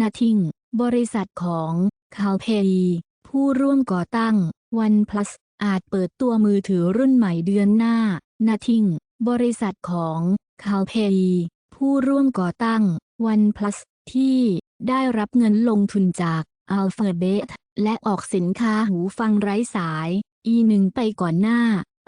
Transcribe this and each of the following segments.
Nothing บริษัทของคา l เพยผู้ร่วมก่อตั้ง OnePlus อาจเปิดตัวมือถือรุ่นใหม่เดือนหน้า Nothing บริษัทของคา l เพยผู้ร่วมก่อตั้ง OnePlus ที่ได้รับเงินลงทุนจาก Alphabet และออกสินค้าหูฟังไร้สาย E1 ไปก่อนหน้า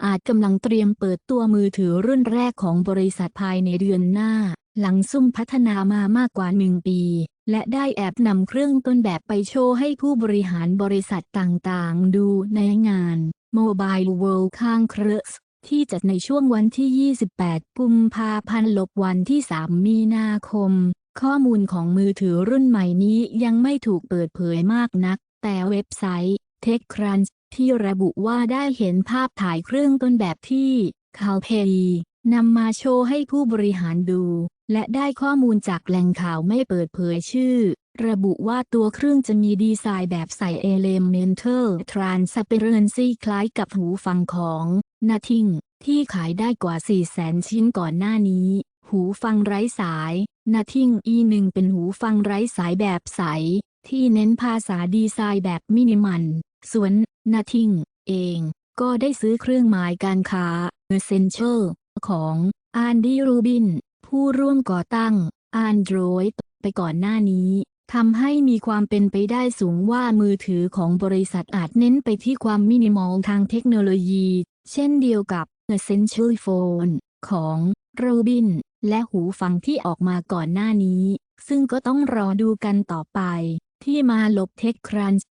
อาจกำลังเตรียมเปิดตัวมือถือรุ่นแรกของบริษัทภายในเดือนหน้า หลังซุ่มพัฒนามามากกว่าหนึ่งปี และได้แอบนำเครื่องต้นแบบไปโชว์ให้ผู้บริหารบริษัทต่างๆ ดูในงาน Mobile World ข้างเครือสที่จัดในช่วงวันที่ 28 กุมภาพันธ์ลบวันที่ 3 มีนาคม ข้อมูลของมือถือรุ่นใหม่นี้ยังไม่ถูกเปิดเผยมากนัก แต่เว็บไซต์ TechCrunch ที่ระบุว่าได้เห็นภาพถ่ายเครื่องต้นแบบที่คา l เพย นำมาโชว์ให้ผู้บริหารดู และได้ข้อมูลจากแหล่งข่าวไม่เปิดเผยชื่อ ระบุว่าตัวเครื่องจะมีดีไซน์แบบใส่ Elemental Transparency คล้ายกับหูฟังของ Nothing ที่ขายได้กว่า 400,000 ชิ้นก่อนหน้านี้ หูฟังไร้สาย Nothing E1 เป็นหูฟังไร้สายแบบใส ที่เน้นภาษาดีไซน์แบบมินิมัลส่วน Nothing เอง ก็ได้ซื้อเครื่องหมายการค้า Essential ของอันดี้รูบิน ผู้ร่วมก่อตั้ง Android ไปก่อนหน้านี้ทำให้มีความเป็นไปได้สูงว่ามือถือของบริษัทอาจเน้นไปที่ความมินิมอลทางเทคโนโลยี เช่นเดียวกับ Essential Phone ของ Robin และหูฟังที่ออกมาก่อนหน้านี้ ซึ่งก็ต้องรอดูกันต่อไป ที่มาลบเทคครันช์